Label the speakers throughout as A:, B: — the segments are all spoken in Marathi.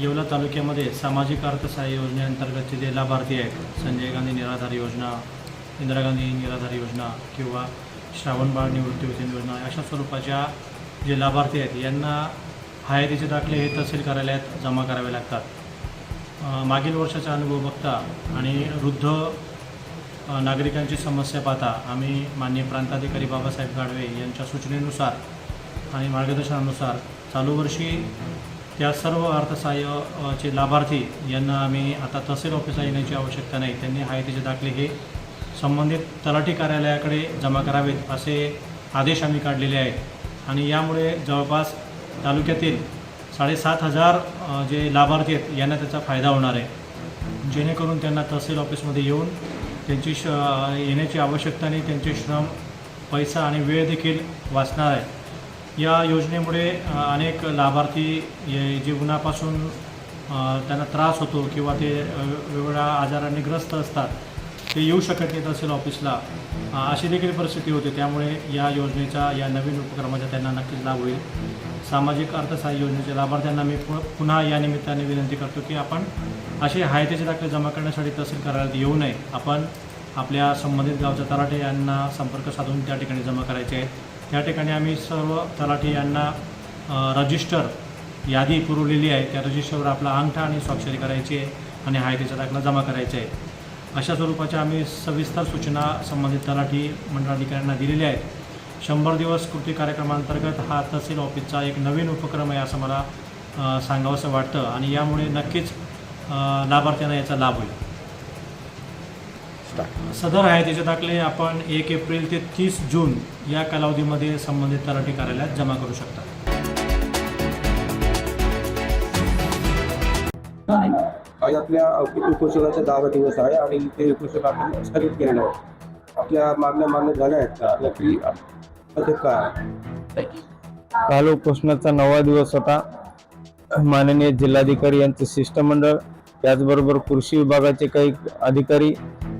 A: येवला तालुक्यामध्ये सामाजिक अर्थसहाय्य योजनेअंतर्गतचे जे लाभार्थी आहेत. संजय गांधी निराधार योजना इंदिरा गांधी निराधार योजना किंवा श्रावणबाळ निवृत्तीवेतन योजना अशा स्वरूपाच्या जे लाभार्थी आहेत यांना हयातीचे दाखले हे तहसील कार्यालयात जमा करावे लागतात. मागील वर्षाचा अनुभव बघता आणि वृद्ध नागरिकांची समस्या पाहता आम्ही माननीय प्रांताधिकारी बाबासाहेब गाडवे यांच्या सूचनेनुसार आणि मार्गदर्शनानुसार चालू वर्षी त्या सर्व अर्थसहाय्याचे चे लाभार्थी यांना आम्ही आता तहसील ऑफिसला येण्याची आवश्यकता नाही. त्यांनी हयातीचे दाखले हे संबंधित तलाठी कार्यालयाकडे जमा करावेत असे आदेश आम्ही काढलेले आहेत. आणि यामुळे जवळपास तालुक्यातील साडेसात हजार जे लाभार्थी आहेत यांना त्याचा फायदा होणार आहे. जेणेकरून त्यांना तहसील ऑफिसमध्ये येऊन त्यांची श येण्याची आवश्यकता नाही त्यांचे श्रम पैसा आणि वेळ देखील वाचणार आहे. या योजनेमुळे अनेक लाभार्थी ये जीवनापासून त्यांना त्रास होतो किंवा ते वेगवेगळ्या आजारांनी ग्रस्त असतात ते येऊ शकत नाहीत असेल ऑफिसला. अशी देखील परिस्थिती होते. त्यामुळे या योजनेचा या नवीन उपक्रमाचा त्यांना नक्कीच लाभ होईल. सामाजिक अर्थसहाय्य योजनेच्या लाभार्थ्यांना मी पु पुन्हा या निमित्ताने विनंती करतो की आपण असे हायतेचे दाखले जमा करण्यासाठी तहसील कार्यालयात येऊ नये. आपण आपल्या संबंधित गावच्या तराटे यांना संपर्क साधून त्या ठिकाणी जमा करायचे आहेत. त्या ठिकाणी आम्ही सर्व तलाठी यांना रजिस्टर यादी पुरवलेली आहे. त्या रजिस्टरवर आपला अंगठा आणि स्वाक्षरी करायची आहे आणि हायतीचा दाखला जमा करायचा आहे. अशा स्वरूपाच्या आम्ही सविस्तर सूचना संबंधित तलाठी मंडळाधिकाऱ्यांना दिलेल्या आहेत. शंभर दिवस कृती कार्यक्रमांतर्गत हा तहसील ऑफिसचा एक नवीन उपक्रम आहे असं मला सांगावंसं वाटतं आणि यामुळे नक्कीच लाभार्थ्यांना याचा लाभ होईल. सदर हयातीचे दाखले आपण एक एप्रिल ते तीस जून या कालावधीमध्ये संबंधित तलाठी कार्यालयात जमा करू शकता.
B: आज आपल्या उपोषणाचा दहावा दिवस आहे आणि ते उपोषण आपण स्थगित केलेलं आहे आपल्या मागण्या मान्य झाल्या आहेत का? आपल्या की पद्धत काय
C: काल उपोषणाचा नववा दिवस होता. माननीय जिल्हाधिकारी यांचे शिष्टमंडळ त्याचबरोबर कृषी विभागाचे काही अधिकारी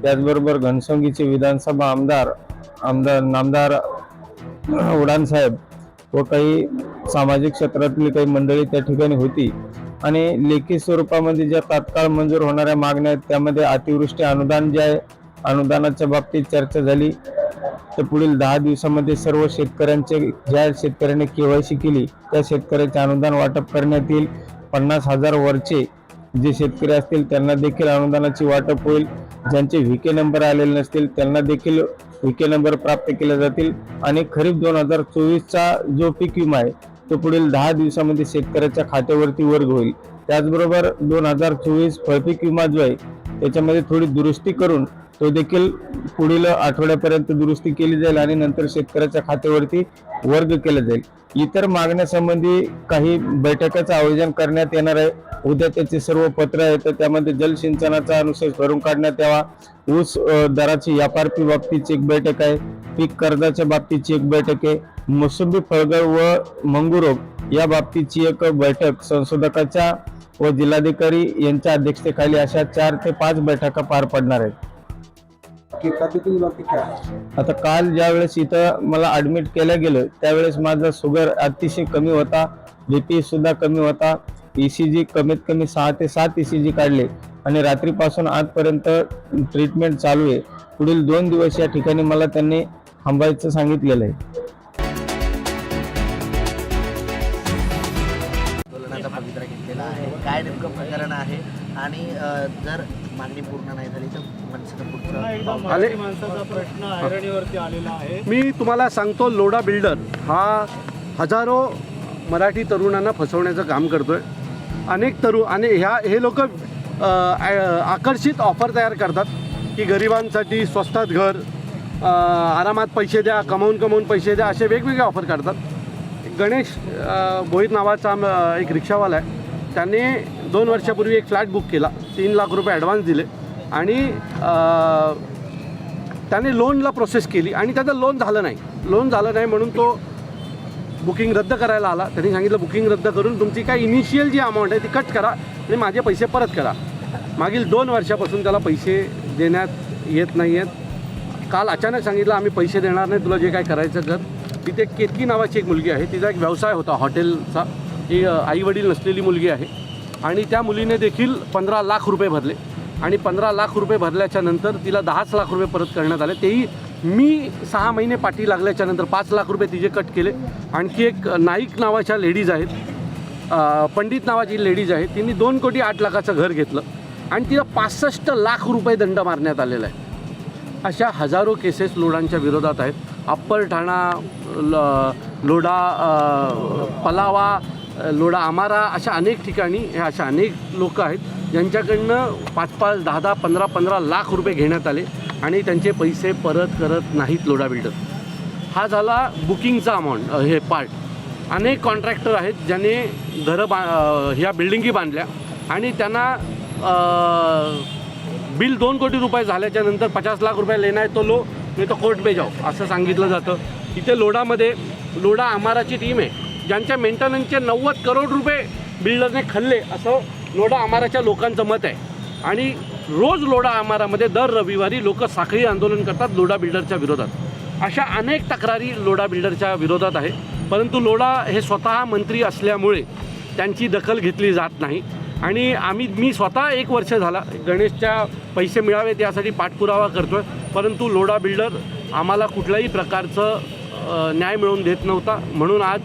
C: त्याचबरोबर घनसंगीचे विधानसभा आमदार आमदार नामदार उडान साहेब व काही सामाजिक क्षेत्रातली काही मंडळी त्या ठिकाणी होती. आणि लेखी स्वरूपामध्ये ज्या तात्काळ मंजूर होणाऱ्या मागण्या आहेत त्यामध्ये अतिवृष्टी अनुदान जे आहे अनुदानाच्या बाबतीत चर्चा झाली. तर पुढील दहा दिवसामध्ये सर्व शेतकऱ्यांचे ज्या शेतकऱ्यांनी केवायसी केली त्या शेतकऱ्याचे अनुदान वाटप करण्यात येईल. पन्नास हजार वरचे जे शेतकरी असतील त्यांना देखील अनुदानाची वाटप होईल. ज्यांचे व्हीके नंबर आलेले नसतील त्यांना देखील व्हीके नंबर प्राप्त केले जातील. आणि खरीप दोन हजार चोवीसचा जो पीक विमा आहे तो पुढील दहा दिवसामध्ये शेतकऱ्याच्या खात्यावरती वर्ग होईल. त्याचबरोबर दोन हजार चोवीस फळपीक विमा जो आहे त्याच्यामध्ये थोडी दुरुस्ती करून तो देखील पुढील आठवड्यापर्यंत दुरुस्ती केली जाईल आणि नंतर शेतकऱ्याच्या खात्यावरती वर्ग केला जाईल. इतर मागण्यासंबंधी काही बैठकाचं आयोजन करण्यात येणार आहे. उद्या त्याचे सर्व पत्र आहेत. तर त्यामध्ये जलसिंचनाचा अनुशेष भरून काढण्यात यावा. ऊस दराची व्यापारपी बाबतीची एक बैठक आहे. पीक कर्जाच्या बाबतीची एक बैठक आहे. मोसंबी फळगळ व मंगुरोग या बाबतीची एक बैठक संशोधकाच्या व जिल्हाधिकारी यांच्या अध्यक्षतेखाली अशा चार ते पाच बैठका पार पडणार आहेत. आता काल ज्यावेळेस इथं मला ऍडमिट केलं गेलं त्यावेळेस माझा शुगर अतिशय कमी होता बीपी सुद्धा कमी होता ईसीजी कमीत कमी सहा ते सात ईसीजी काढले आणि रात्रीपासून आजपर्यंत ट्रीटमेंट चालू आहे. पुढील दोन दिवस या ठिकाणी मला त्यांनी थांबायचं सांगितलेलं आहे.
D: काय नेमकं प्रकरण आहे? आणि जर मागणी पूर्ण नाही झाली तर मनसेचं पुढचं
A: माणसाचा प्रश्न ऐरणीवरती आलेला आहे.
E: मी तुम्हाला सांगतो लोडा बिल्डर हा हजारो मराठी तरुणांना फसवण्याचं काम करतोय. अनेक तरुण आणि ह्या हे लोक आकर्षित ऑफर तयार करतात की गरिबांसाठी स्वस्तात घर अ, आरामात पैसे द्या कमावून कमावून पैसे द्या असे वेगवेगळे ऑफर करतात. गणेश अ, भोईत नावाचा आम- एक रिक्षावाला आहे. त्याने दोन वर्षापूर्वी एक फ्लॅट बुक केला. तीन लाख रुपये ॲडव्हान्स दिले. आणि त्याने लोनला प्रोसेस केली. आणि त्याचं लोन झालं नाही. लोन झालं नाही म्हणून तो बुकिंग रद्द करायला आला. त्यांनी सांगितलं बुकिंग रद्द करून तुमची काय इनिशियल जी अमाऊंट आहे ती कट करा आणि माझे पैसे परत करा. मागील दोन वर्षापासून त्याला पैसे देण्यात येत नाही आहेत काल अचानक सांगितलं आम्ही पैसे देणार नाही तुला जे काय करायचं कर. तिथे केतकी नावाची एक मुलगी आहे. तिचा एक व्यवसाय होता हॉटेलचा. ही आई वडील नसलेली मुलगी आहे. आणि त्या मुलीने देखील पंधरा लाख रुपये भरले. आणि पंधरा लाख रुपये भरल्याच्या नंतर तिला दहाच लाख रुपये परत करण्यात आले. तेही मी सहा महिने पाठी लागल्याच्या नंतर पाच लाख रुपये तिचे कट केले. आणखी एक नाईक नावाच्या लेडीज आहेत. पंडित नावाची लेडीज आहे तिने दोन कोटी आठ लाखाचं घर घेतलं. आणि तिला पासष्ट लाख रुपये दंड मारण्यात आलेला आहे. अशा हजारो केसेस लोडांच्या विरोधात आहेत. अप्पर ठाणा ल लोढा पलावा लोडा आमारा अशा अनेक ठिकाणी हे अशा अनेक लोक आहेत ज्यांच्याकडनं पाच पाच दहा दहा पंधरा पंधरा लाख रुपये घेण्यात आले आणि त्यांचे पैसे परत करत नाहीत लोडा बिल्डर. हा झाला बुकिंगचा अमाऊंट हे पार्ट अनेक कॉन्ट्रॅक्टर आहेत ज्याने घरं बा ह्या बिल्डिंगी बांधल्या आणि त्यांना बिल दोन कोटी रुपये झाल्याच्यानंतर पचास लाख रुपये लेना आहे तो लो नाही तो कोर्ट पे जाओ असं सांगितलं जातं. इथे लोडामध्ये लोडा आमाराची टीम आहे. ज्यांच्या मेंटेनन्सचे नव्वद करोड रुपये बिल्डरने खाल्ले असं लोडा आमाराच्या लोकांचं मत आहे. आणि रोज लोडा आमारामध्ये दर रविवारी लोक साखळी आंदोलन करतात लोडा बिल्डरच्या विरोधात. अशा अनेक तक्रारी लोडा बिल्डरच्या विरोधात आहे. परंतु लोडा हे स्वतः मंत्री असल्यामुळे त्यांची दखल घेतली जात नाही. आणि आम्ही मी स्वतः एक वर्ष झाला गणेशच्या पैसे मिळावेत यासाठी पाठपुरावा करतो आहे परंतु लोडा बिल्डर आम्हाला कुठल्याही प्रकारचं न्याय मिळवून देत नव्हता. म्हणून आज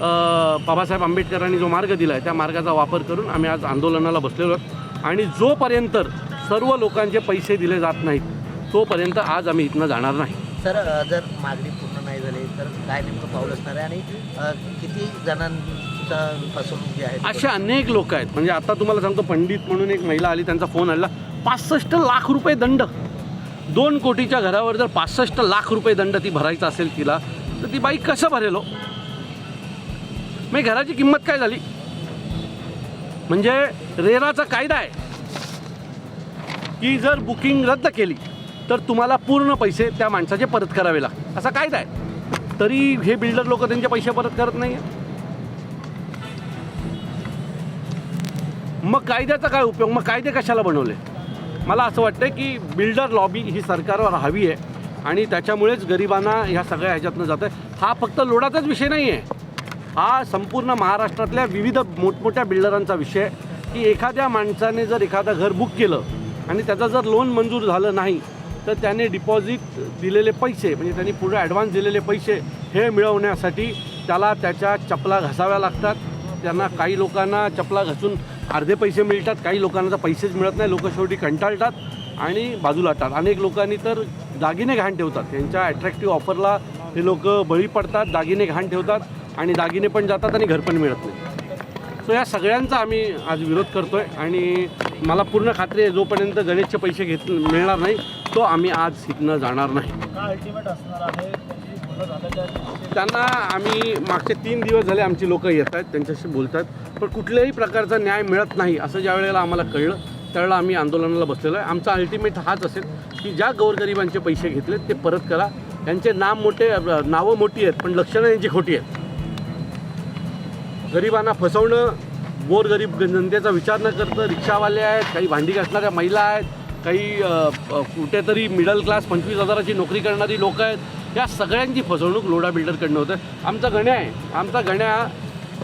E: बाबासाहेब आंबेडकरांनी जो मार्ग दिला आहे त्या मार्गाचा वापर करून आम्ही आज आंदोलनाला बसलेलो आहोत. आणि जोपर्यंत सर्व लोकांचे पैसे दिले जात नाहीत तोपर्यंत आज आम्ही इथनं जाणार नाही.
D: सर जर मागणी पूर्ण नाही झाली तर काय नेमकं पाऊल असणार आहे? आणि किती फसवणूक जी आहे
E: असे अनेक लोक आहेत. म्हणजे आता तुम्हाला सांगतो पंडित म्हणून एक महिला आली त्यांचा फोन आला. पासष्ट लाख रुपये दंड. दोन कोटीच्या घरावर जर पासष्ट लाख रुपये दंड ती भरायचा असेल तिला तर ती बाई कसं भरेल हो? मग घराची किंमत काय झाली? म्हणजे रेराचा कायदा आहे. की जर बुकिंग रद्द केली तर तुम्हाला पूर्ण पैसे त्या माणसाचे परत करावे लागतात असा कायदा आहे. तरी हे बिल्डर लोक त्यांचे पैसे परत करत नाही मग कायद्याचा काय उपयोग? मग कायदे कशाला बनवले? मला असं वाटतं की बिल्डर लॉबी ही सरकारवर हवी आहे आणि त्याच्यामुळेच गरिबांना ह्या सगळ्या ह्याच्यातनं जातं आहे हा फक्त लोडाचाच विषय नाही आहे हा संपूर्ण महाराष्ट्रातल्या विविध मोठमोठ्या बिल्डरांचा विषय की एखाद्या माणसाने जर एखादं घर बुक केलं आणि त्याचं जर लोन मंजूर झालं नाही तर त्याने डिपॉझिट दिलेले पैसे म्हणजे त्यांनी पुढे ॲडव्हान्स दिलेले पैसे हे मिळवण्यासाठी त्याला त्याच्या चपला घासाव्या लागतात. त्यांना काही लोकांना चपला घासून अर्धे पैसे मिळतात काही लोकांना तर पैसेच मिळत नाही. लोक शेवटी कंटाळतात आणि बाजूला टाळतात अनेक लोकांनी तर दागिने घाण ठेवतात. त्यांच्या ॲट्रॅक्टिव्ह ऑफरला हे लोक बळी पडतात दागिने घाण ठेवतात. आणि दागिने पण जातात आणि घर पण मिळत नाही. सो या सगळ्यांचा आम्ही आज विरोध करतो आहे आणि मला पूर्ण खात्री आहे जोपर्यंत गणेशचे पैसे घेत मिळणार नाही तो आम्ही आज शिकणं जाणार नाही. त्यांना आम्ही मागचे तीन दिवस झाले आमची लोक येत आहेत त्यांच्याशी बोलतात पण कुठल्याही प्रकारचा न्याय मिळत नाही असं ज्या वेळेला आम्हाला कळलं त्यावेळेला आम्ही आंदोलनाला बसलेलो आहे. आमचा अल्टिमेट हाच असेल की ज्या गोरगरिबांचे पैसे घेतले ते परत करा. त्यांचे नाम मोठे नावं मोठी आहेत पण लक्षणं यांची खोटी आहेत. गरिबांना फसवणं गोरगरीब जनतेचा विचार न करतं रिक्षावाले आहेत काही भांडी घासणाऱ्या महिला आहेत काही कुठेतरी मिडल क्लास पंचवीस हजाराची नोकरी करणारी लोक आहेत. या सगळ्यांची फसवणूक लोडा बिल्डरकडनं होतं. आमचा गण्या आहे. आमचा गण्या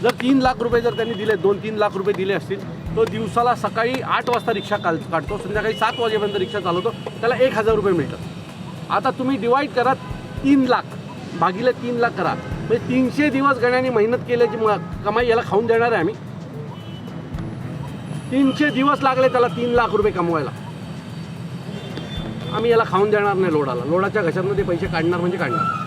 E: जर तीन लाख रुपये जर त्यांनी दिले दोन तीन लाख रुपये दिले असतील तो दिवसाला सकाळी आठ वाजता रिक्षा काल काढतो. संध्याकाळी सात वाजेपर्यंत रिक्षा चालवतो. त्याला एक हजार रुपये मिळतात. आता तुम्ही डिवाईड करा तीन लाख भागिले तीन लाख करा. म्हणजे तीनशे दिवस गण्याने मेहनत केल्याची कमाई याला खाऊन देणार आहे आम्ही. तीनशे दिवस लागले त्याला तीन लाख रुपये कमवायला. आम्ही याला खाऊन देणार नाही लोडाला. लोडाच्या घशातनं ते पैसे काढणार म्हणजे काढणार.